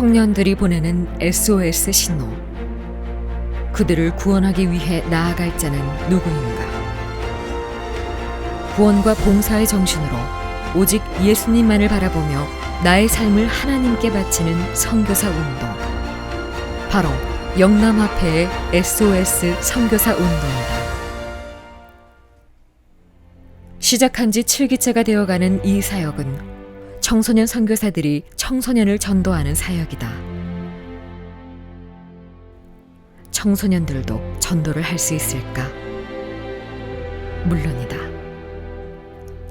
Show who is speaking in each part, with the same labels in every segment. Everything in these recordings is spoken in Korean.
Speaker 1: 청년들이 보내는 SOS 신호. 그들을 구원하기 위해 나아갈 자는 누구인가? 구원과 봉사의 정신으로 오직 예수님만을 바라보며 나의 삶을 하나님께 바치는 선교사 운동. 바로 영남화폐의 SOS 선교사 운동이다. 시작한 지 7기째가 되어가는 이 사역은 청소년 선교사들이 청소년을 전도하는 사역이다. 청소년들도 전도를 할 수 있을까? 물론이다.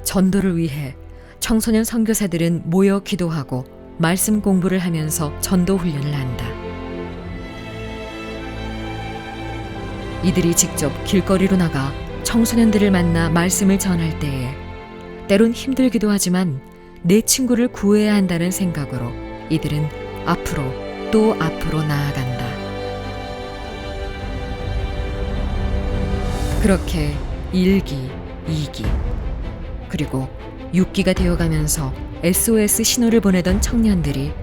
Speaker 1: 전도를 위해 청소년 선교사들은 모여 기도하고 말씀 공부를 하면서 전도 훈련을 한다. 이들이 직접 길거리로 나가 청소년들을 만나 말씀을 전할 때에 때론 힘들기도 하지만 내 친구를 구해야 한다는 생각으로 이들은 앞으로 또 앞으로 나아간다. 그렇게 1기, 2기, 그리고 6기가 되어가면서 SOS 신호를 보내던 청년들이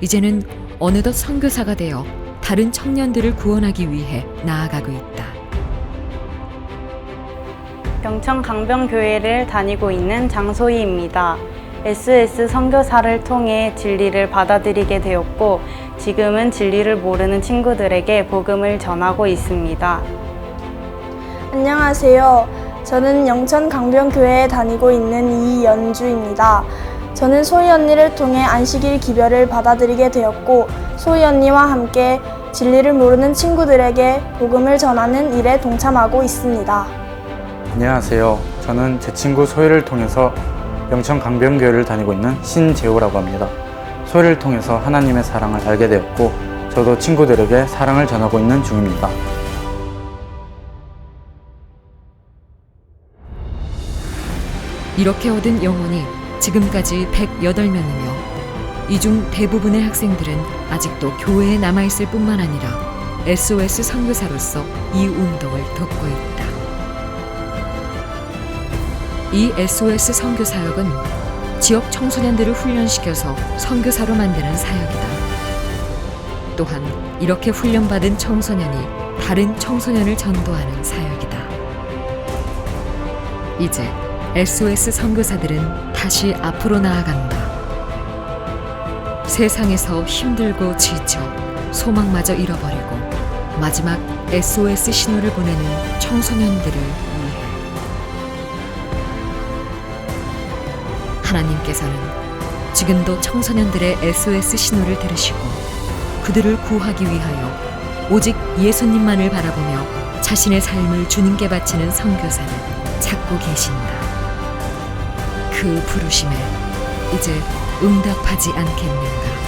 Speaker 1: 이제는 어느덧 선교사가 되어 다른 청년들을 구원하기 위해 나아가고 있다.
Speaker 2: 영천 강변교회를 다니고 있는 장소희입니다. SS 선교사를 통해 진리를 받아들이게 되었고 지금은 진리를 모르는 친구들에게 복음을 전하고 있습니다.
Speaker 3: 안녕하세요. 저는 영천 강변교회에 다니고 있는 이연주입니다. 저는 소희 언니를 통해 안식일 기별을 받아들이게 되었고 소희 언니와 함께 진리를 모르는 친구들에게 복음을 전하는 일에 동참하고 있습니다.
Speaker 4: 안녕하세요. 저는 제 친구 소희를 통해서 영천 강변교회를 다니고 있는 신재호라고 합니다. 소희를 통해서 하나님의 사랑을 알게 되었고 저도 친구들에게 사랑을 전하고 있는 중입니다.
Speaker 1: 이렇게 얻은 영혼이 지금까지 108명이며 이 중 대부분의 학생들은 아직도 교회에 남아있을 뿐만 아니라 SOS 선교사로서 이 운동을 돕고 있다. 이 SOS 선교 사역은 지역 청소년들을 훈련시켜서 선교사로 만드는 사역이다. 또한 이렇게 훈련받은 청소년이 다른 청소년을 전도하는 사역이다. 이제 SOS 선교사들은 다시 앞으로 나아간다. 세상에서 힘들고 지쳐 소망마저 잃어버리고 마지막 SOS 신호를 보내는 청소년들을 하나님께서는 지금도 청소년들의 SOS 신호를 들으시고 그들을 구하기 위하여 오직 예수님만을 바라보며 자신의 삶을 주님께 바치는 선교사를 찾고 계신다. 그 부르심에 이제 응답하지 않겠는가?